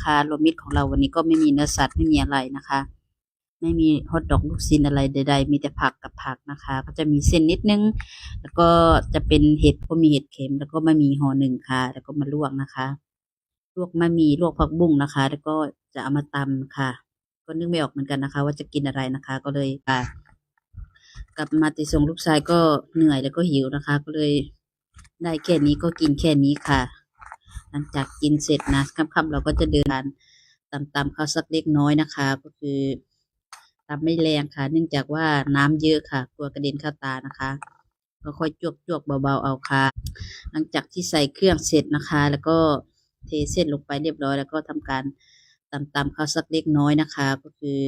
นะคะรวมมิตรของเราวันนี้ก็ไม่มีเนื้อสัตว์ไม่มีอะไรนะคะ ไม่มีฮอทดอกลูกชิ้นอะไรใด ๆ มีแต่ผักกับผักนะคะ ก็จะมีเส้นนิดนึง แล้วก็จะเป็นเห็ดก็มีเห็ดเข็ม แล้วก็มะหมี่ห่อหนึ่งค่ะ แล้วก็มาลวกนะคะ ลวกมะหมี่ลวกผักบุ้งนะคะ แล้วก็จะเอามาตำค่ะ ก็นึกไม่ออกเหมือนกันนะคะ ว่าจะกินอะไรนะคะ ก็เลยอ่ากลับมาติส่งลูกชายก็เหนื่อยแล้วก็หิวนะคะ ก็เลยได้แค่นี้ก็กินแค่นี้ค่ะ หลังจากกินเสร็จนะค่ำๆเราก็จะเดินทางตำๆข้าวสักเล็กน้อยนะคะ ก็คือตำไม่แรงค่ะ เนื่องจากว่าน้ำเยอะค่ะ กลัวกระเด็นเข้าตานะคะ ก็ค่อยจวกจวกเบาๆเอาค่ะ หลังจากที่ใส่เครื่องเสร็จนะคะ แล้วก็เทเส้นลงไปเรียบร้อย แล้วก็ทำการตำตำข้าวสักเล็กน้อยนะคะ ก็คือ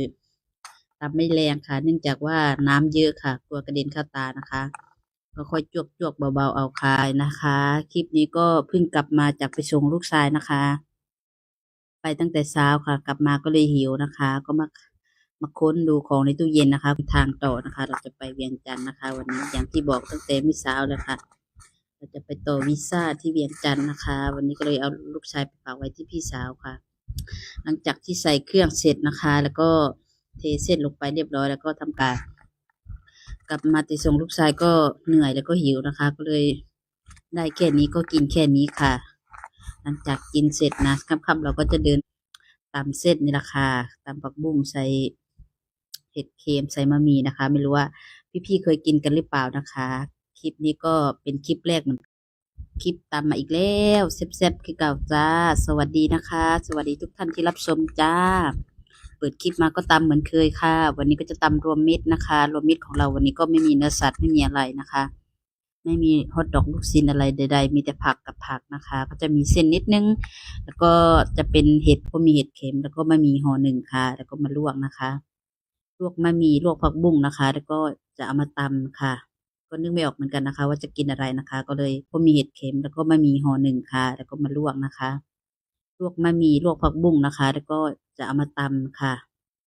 ตำไม่แรงค่ะ เนื่องจากว่าน้ำเยอะค่ะ กลัวกระเด็นเข้าตานะคะ ก็ค่อยจวกจวกๆเบาๆเอาค่ะนะคะ คลิปนี้ก็เพิ่งกลับมาจากไปส่งลูกชายนะคะ ไปตั้งแต่เช้าค่ะ กลับมาก็เลยหิวนะคะ ก็มามาค้นดูของในตู้เย็นนะคะ ทางต่อนะคะ เราจะไปเวียงจันทร์นะคะ วันนี้อย่างที่บอกตั้งแต่เมื่อเช้าแล้วค่ะ เราจะไปต่อวีซ่าที่เวียงจันทร์นะคะ วันนี้ก็เลยเอาลูกชายไปฝากไว้ที่พี่สาวค่ะ หลังจากที่ใส่เครื่องเสร็จนะคะ แล้วก็เทเส้นลงไปเรียบร้อยแล้วก็ทำการ กลับมาติดส่งลูกชายก็เหนื่อยแล้วก็หิวนะคะ ก็เลยได้แค่นี้ก็กินแค่นี้ค่ะ หลังจากกินเสร็จนะค่ำๆเราก็จะเดินตามเส้นนี่แหละค่ะตามผักบุ้งใส่เห็ดเค็มใส่มะมีนะคะ ไม่รู้ว่าพี่ๆเคยกินกันหรือเปล่านะคะ คลิปนี้ก็เป็นคลิปแรกเหมือนคลิปตามมาอีกแล้วแซ่บๆคือเก่าจ้า สวัสดีนะคะ สวัสดีทุกท่านที่รับชมจ้า ปิดคลิปมาก็ตำเหมือนเคยค่ะ วันนี้ก็จะตำรวมมิตรนะคะ รวมมิตรของเราวันนี้ก็ไม่มีเนื้อสัตว์ไม่มีอะไรนะคะ ไม่มีฮอทดอกลูกชิ้นอะไรใด ๆ มีแต่ผักกับผักนะคะ ก็จะมีเส้นนิดนึง แล้วก็จะเป็นเห็ดก็มีเห็ดเข็ม แล้วก็มะหมี่ห่อหนึ่งค่ะ แล้วก็มาลวกนะคะ ลวกมะหมี่ลวกผักบุ้งนะคะ แล้วก็จะเอามาตำค่ะ ก็นึกไม่ออกเหมือนกันนะคะ ว่าจะกินอะไรนะคะ ก็เลยก็มีเห็ดเข็ม แล้วก็มะหมี่ห่อหนึ่งค่ะ แล้วก็มาลวกนะคะ ลวกมะหมี่ลวกผักบุ้งนะคะ แล้วก็จะเอามาตำค่ะ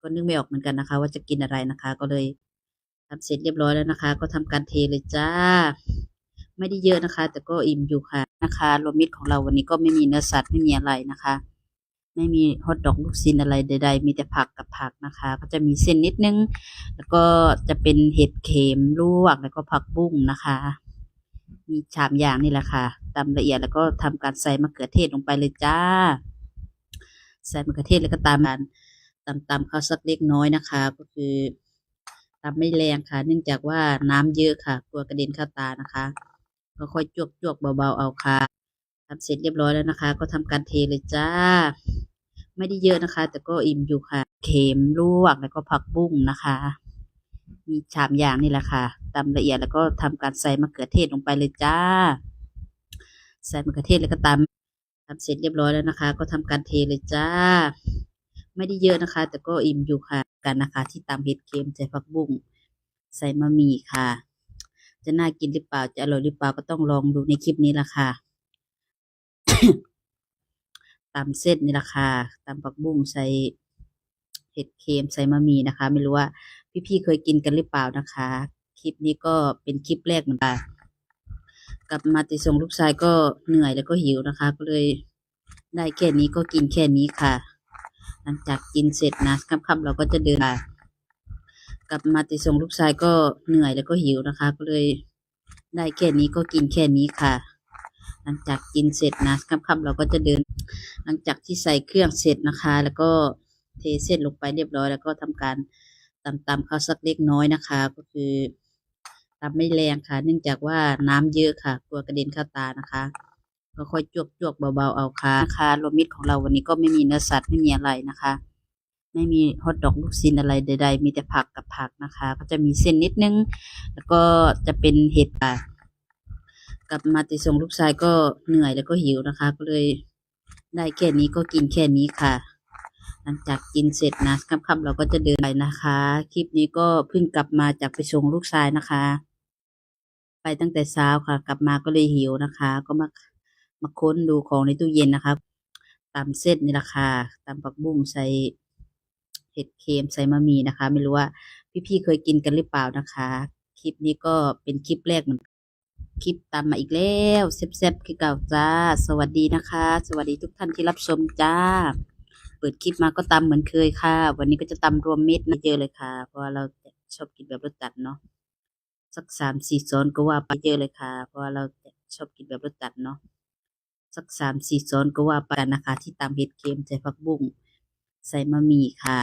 ก็นึกไม่ออกเหมือนกันนะคะ ว่าจะกินอะไรนะคะ ก็เลยทำเสร็จเรียบร้อยแล้วนะคะ ก็ทำการเทเลยจ้า ไม่ได้เยอะนะคะ แต่ก็อิ่มอยู่ค่ะนะคะรวมมิตรของเราวันนี้ก็ไม่มีเนื้อสัตว์ไม่มีอะไรนะคะ ไม่มีฮอทดอกลูกชิ้นอะไรใด ๆ มีแต่ผักกับผักนะคะ ก็จะมีเส้นนิดนึง แล้วก็จะเป็นเห็ดเข็มลวกแล้วก็ผักบุ้งนะคะ มีชามอย่างนี่แหละค่ะตำละเอียดแล้วก็ทำการใส่มะเขือเทศลงไปเลยจ้า ใส่มะเขือเทศแล้วก็ตามกันตำตำข้าสักเล็กน้อยนะคะ ก็คือตำไม่แรงค่ะ เนื่องจากว่าน้ำเยอะค่ะ กลัวกระเด็นเข้าตานะคะก็ค่อยจวกจวกเบาๆเอาค่ะทำเสร็จเรียบร้อยแล้วนะคะ ก็ทำการเทเลยจ้า ไม่ได้เยอะนะคะ แต่ก็อิ่มอยู่ค่ะ เข็มลวกแล้วก็ผักบุ้งนะคะ มีชามอย่างนี่แหละค่ะตำละเอียดแล้วก็ทำการใส่มะเขือเทศลงไปเลยจ้า ใส่มะเขือเทศแล้วก็ตำทำเสร็จเรียบร้อยแล้วนะคะ ก็ทำการเทเลยจ้า ไม่ได้เยอะนะคะ แต่ก็อิ่มอยู่ค่ะกันนะคะ ที่ตำเห็ดเค็มใส่ผักบุ้งใส่มะหมี่ค่ะ จะน่ากินหรือเปล่าจะอร่อยหรือเปล่าก็ต้องลองดูในคลิปนี้ละค่ะตำเส้นนี่ละค่ะตำผักบุ้งใส่เห็ดเค็มใส่มะมี่นะคะ ไม่รู้ว่า พี่ๆเคยกินกันหรือเปล่านะคะ คลิปนี้ก็เป็นคลิปแรกเหมือนกันกลับมาติส่งลูกชายก็เหนื่อยแล้วก็หิวนะคะ ก็เลยได้แค่นี้ก็กินแค่นี้ค่ะ หลังจากกินเสร็จนะค่ำๆเราก็จะเดินค่ะกลับมาติส่งลูกชายก็เหนื่อยแล้วก็หิวนะคะ ก็เลยได้แค่นี้ก็กินแค่นี้ค่ะ หลังจากกินเสร็จนะค่ำๆเราก็จะเดิน หลังจากที่ใส่เครื่องเสร็จนะคะ แล้วก็เทเส้นลงไปเรียบร้อย แล้วก็ทำการ ตำตำข้าสักเล็กน้อยนะคะ ก็คือตำไม่แรงค่ะ เนื่องจากว่าน้ำเยอะค่ะ กลัวกระเด็นเข้าตานะคะ ก็ค่อยจวกจวกๆเบาๆเอาค่ะนะคะรวมมิตรของเราวันนี้ก็ไม่มีเนื้อสัตว์ไม่มีอะไรนะคะ ไม่มีฮอทดอกลูกชิ้นอะไรใด ๆ มีแต่ผักกับผักนะคะ ก็จะมีเส้นนิดนึง แล้วก็จะเป็นเห็ดค่ะกลับมาติดส่งลูกชายก็เหนื่อยแล้วก็หิวนะคะ ก็เลยได้แค่นี้ก็กินแค่นี้ค่ะ หลังจากกินเสร็จนะค่ำๆเราก็จะเดินไปนะคะ คลิปนี้ก็เพิ่งกลับมาจากไปส่งลูกชายนะคะ ไปตั้งแต่เช้าค่ะ กลับมาก็เลยหิวนะคะ ก็มามาค้นดูของในตู้เย็นนะคะตำเส้นนี่แหละค่ะตำผักบุ้งใส่เห็ดเค็มใส่มะมีนะคะ ไม่รู้ว่าพี่ๆเคยกินกันหรือเปล่านะคะ คลิปนี้ก็เป็นคลิปแรกเหมือนกันคลิปตามมาอีกแล้วแซ่บๆคือเก่าจ้า สวัสดีนะคะ สวัสดีทุกท่านที่รับชมจ้า ปิดคลิปมาก็ตำเหมือนเคยค่ะ วันนี้ก็จะตำรวมเม็ดนะเจอเลยค่ะ เพราะว่าเราชอบกินแบบรสจัดเนาะสักสามสี่ช้อนก็ว่าไปเจอเลยค่ะ เพราะว่าเราชอบกินแบบรสจัดเนาะสักสามสี่ช้อนก็ว่าไปนะคะ ที่ตำเห็ดเค็มใส่ผักบุ้งใส่มะหมี่ค่ะ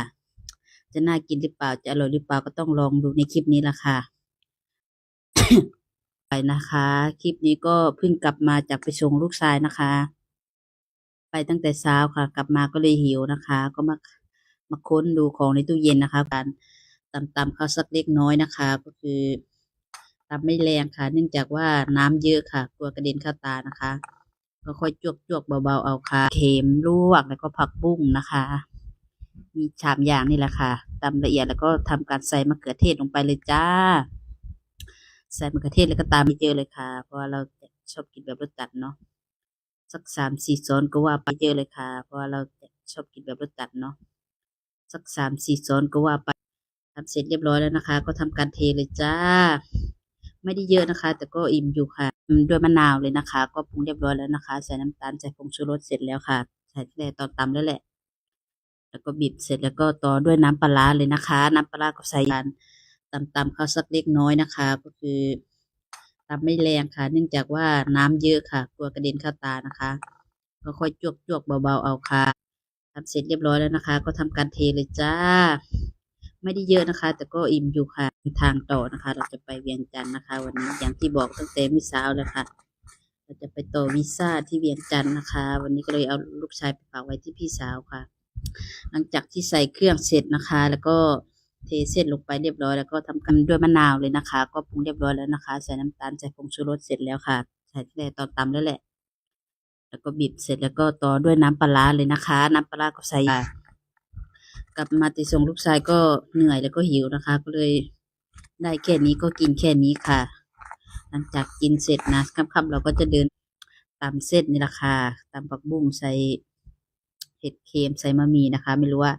จะน่ากินหรือเปล่าจะอร่อยหรือเปล่าก็ต้องลองดูในคลิปนี้ละค่ะไปนะคะ คลิปนี้ก็เพิ่งกลับมาจากไปส่งลูกชายนะคะ ไปตั้งแต่เช้าค่ะ กลับมาก็เลยหิวนะคะ ก็มามาค้นดูของในตู้เย็นนะคะ การตำตำข้าวสักเล็กน้อยนะคะ ก็คือตำไม่แรงค่ะ เนื่องจากว่าน้ำเยอะค่ะ กลัวกระเด็นเข้าตานะคะ ก็ค่อยจวกจวกเบาๆเอาค่ะ เค็มลวกแล้วก็ผักบุ้งนะคะ มีชามอย่างนี่แหละค่ะตำละเอียดแล้วก็ทำการใส่มะเขือเทศลงไปเลยจ้า ใส่มะเขือเทศแล้วก็ตามไปเจอเลยค่ะ เพราะว่าเราชอบกินแบบรสจัดเนาะ สักสามสี่ช้อนก็ว่าไปเจอะเลยค่ะ เพราะว่าเราชอบกินแบบรสจัดเนาะสักสามสี่ช้อนก็ว่าไปทำเสร็จเรียบร้อยแล้วนะคะ ก็ทำการเทเลยจ้า ไม่ได้เยอะนะคะ แต่ก็อิ่มอยู่ค่ะด้วยมะนาวเลยนะคะ ก็ปรุงเรียบร้อยแล้วนะคะ ใส่น้ำตาลใส่ผงชูรสเสร็จแล้วค่ะ ใส่แต่ตอนตำแล้วแหละ แล้วก็บีบเสร็จแล้วก็ต่อด้วยน้ำปลาเลยนะคะ น้ำปลาก็ใส่กันตำตำข้าวสักเล็กน้อยนะคะ ก็คือ ตำไม่แรงค่ะ เนื่องจากว่าน้ำเยอะค่ะ กลัวกระเด็นเข้าตานะคะ ก็ค่อยจวกจวกเบาๆเอาค่ะทำเสร็จเรียบร้อยแล้วนะคะ ก็ทำการเทเลยจ้า ไม่ได้เยอะนะคะ แต่ก็อิ่มอยู่ค่ะทางต่อนะคะ เราจะไปเวียงจันทร์นะคะ วันนี้อย่างที่บอกตั้งแต่เมื่อเช้าแล้วค่ะเราจะไปต่อวีซ่าที่เวียงจันทร์นะคะ วันนี้ก็เลยเอาลูกชายไปฝากไว้ที่พี่สาวค่ะ หลังจากที่ใส่เครื่องเสร็จนะคะ แล้วก็ เทเส้นลงไปเรียบร้อยแล้วก็ทำกันด้วยมะนาวเลยนะคะ ก็ปรุงเรียบร้อยแล้วนะคะ ใส่น้ำตาลใส่ผงชูรสเสร็จแล้วค่ะ ใส่แต่ตอนตำแล้วแหละ แล้วก็บีบเสร็จแล้วก็ต่อด้วยน้ำปลาร้าเลยนะคะ น้ำปลาร้าก็ใส่กลับมาติดส่งลูกชายก็เหนื่อยแล้วก็หิวนะคะ ก็เลยได้แค่นี้ก็กินแค่นี้ค่ะ หลังจากกินเสร็จนะค่ำๆเราก็จะเดินตามเส้นนี่แหละค่ะตามผักบุ้งใส่เห็ดเค็มใส่มะหมี่นะคะ ไม่รู้ว่า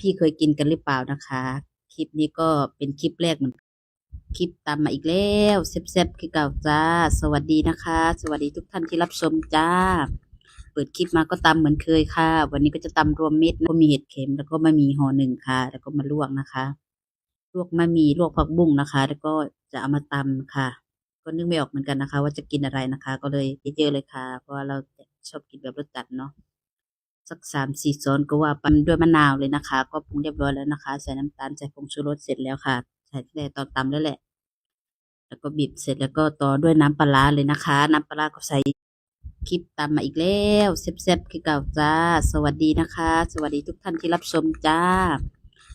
พี่ๆเคยกินกันหรือเปล่านะคะค ลิปนี้ก็เป็นคลิปแรกเหมือนคลิปตามมาอีกแล้วแซ่บๆคือเก่าจ้า สวัสดีนะคะ สวัสดีทุกท่านที่รับชมจ้า เปิดคลิปมาก็ตำเหมือนเคยค่ะ วันนี้ก็จะตำรวมเม็ดนะก็มีเห็ดเค็มแล้วก็มะหมี่ห่อหนึ่งค่ะ แล้วก็มาลวกนะคะ ลวกมะหมี่ลวกผักบุ้งนะคะ แล้วก็จะเอามาตำค่ะ ก็นึกไม่ออกเหมือนกันนะคะ ว่าจะกินอะไรนะคะ ก็เลยเยอะๆเลยค่ะ เพราะว่าเราชอบกินแบบรสจัดเนาะ สักสามสี่ช้อนก็ว่าไปด้วยมะนาวเลยนะคะ ก็ปรุงเรียบร้อยแล้วนะคะ ใส่น้ำตาลใส่ผงชูรสเสร็จแล้วค่ะ ใส่แต่ตอนตำแล้วแหละ แล้วก็บีบเสร็จแล้วก็ต่อด้วยน้ำปลาเลยนะคะ น้ำปลาก็ใส่คลิปตามมาอีกแล้วแซ่บๆคือเก่าจ้า สวัสดีนะคะ สวัสดีทุกท่านที่รับชมจ้า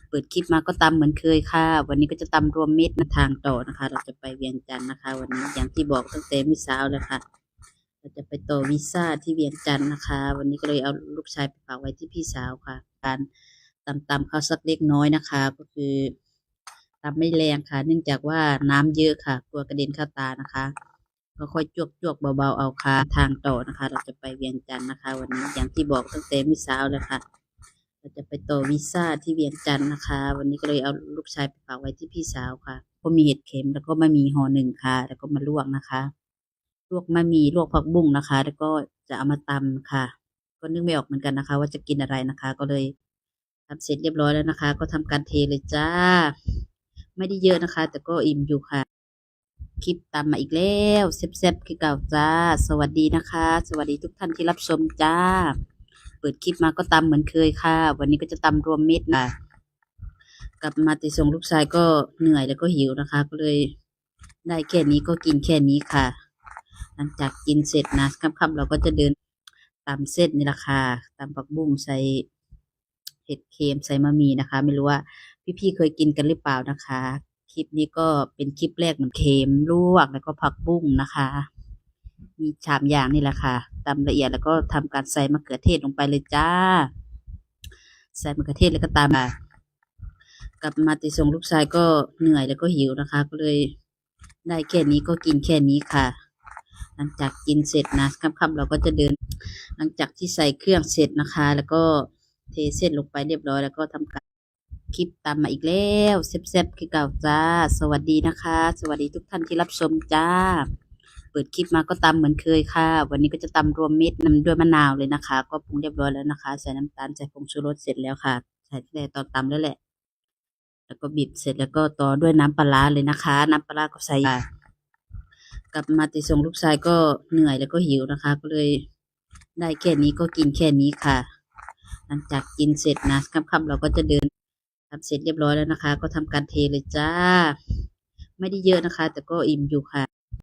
เปิดคลิปมาก็ตำเหมือนเคยค่ะ วันนี้ก็จะตำรวมเม็ดนะทางต่อนะคะ เราจะไปเวียงจันทร์นะคะ วันนี้อย่างที่บอกตั้งแต่เมื่อเช้าแล้วค่ะ เราจะไปต่อวีซ่าที่เวียงจันทร์นะคะ วันนี้ก็เลยเอาลูกชายไปฝากไว้ที่พี่สาวค่ะ การตำตำข้าวสักเล็กน้อยนะคะ ก็คือตำไม่แรงค่ะ เนื่องจากว่าน้ำเยอะค่ะกลัวกระเด็นเข้าตานะคะก็ค่อยจวกจวกเบาๆเอาค่ะทางต่อนะคะ เราจะไปเวียงจันทร์นะคะ วันนี้อย่างที่บอกตั้งแต่เมื่อเช้าแล้วค่ะ เราจะไปต่อวีซ่าที่เวียงจันทร์นะคะ วันนี้ก็เลยเอาลูกชายไปฝากไว้ที่พี่สาวค่ะ ก็มีเห็ดเค็มแล้วก็ไมะหมี่ห่อหนึ่งค่ะ แล้วก็มาลวกนะคะ ลวกมะหมี่ลวกผักบุ้งนะคะ แล้วก็จะเอามาตำค่ะ ก็นึกไม่ออกเหมือนกันนะคะ ว่าจะกินอะไรนะคะ ก็เลยทำเสร็จเรียบร้อยแล้วนะคะ ก็ทำการเทเลยจ้า ไม่ได้เยอะนะคะ แต่ก็อิ่มอยู่ค่ะ คลิปตามมาอีกแล้วแซ่บๆคือเก่าจ้า สวัสดีนะคะ สวัสดีทุกท่านที่รับชมจ้า เปิดคลิปมาก็ตำเหมือนเคยค่ะ วันนี้ก็จะตำรวมเม็ดนะกลับมาติส่งลูกชายก็เหนื่อยแล้วก็หิวนะคะ ก็เลยได้แค่นี้ก็กินแค่นี้ค่ะ หลังจากกินเสร็จนะค่ำๆเราก็จะเดินตามเส้นนี่แหละค่ะตามผักบุ้งใส่เห็ดเค็มใส่มะมี่นะคะ ไม่รู้ว่าพี่ๆเคยกินกันหรือเปล่านะคะ คลิปนี้ก็เป็นคลิปแรกเหมือนเค็มลวกแล้วก็ผักบุ้งนะคะ มีชามอย่างนี่แหละค่ะตำละเอียดแล้วก็ทำการใส่มะเขือเทศลงไปเลยจ้า ใส่มะเขือเทศแล้วก็ตามมากลับมาติดส่งลูกชายก็เหนื่อยแล้วก็หิวนะคะ ก็เลยได้แค่นี้ก็กินแค่นี้ค่ะ หลังจากกินเสร็จนะค่ำๆเราก็จะเดิน หลังจากที่ใส่เครื่องเสร็จนะคะ แล้วก็เทเส้นลงไปเรียบร้อยแล้วก็ทำการคลิปตามมาอีกแล้วแซ่บๆคือเก่าจ้า สวัสดีนะคะ สวัสดีทุกท่านที่รับชมจ้า เปิดคลิปมาก็ตำเหมือนเคยค่ะ วันนี้ก็จะตำรวมมิตรนำด้วยมะนาวเลยนะคะ ก็ปรุงเรียบร้อยแล้วนะคะ ใส่น้ำตาลใส่ผงชูรสเสร็จแล้วค่ะ ใส่ที่ตอนตำแล้วแหละ แล้วก็บีบเสร็จแล้วก็ต่อด้วยน้ำปลาเลยนะคะ น้ำปลาก็ใส่ กลับมาติส่งลูกชายก็เหนื่อยแล้วก็หิวนะคะ ก็เลยได้แค่นี้ก็กินแค่นี้ค่ะ หลังจากกินเสร็จนะค่ำๆเราก็จะเดินทำเสร็จเรียบร้อยแล้วนะคะ ก็ทำการเทเลยจ้า ไม่ได้เยอะนะคะ แต่ก็อิ่มอยู่ค่ะ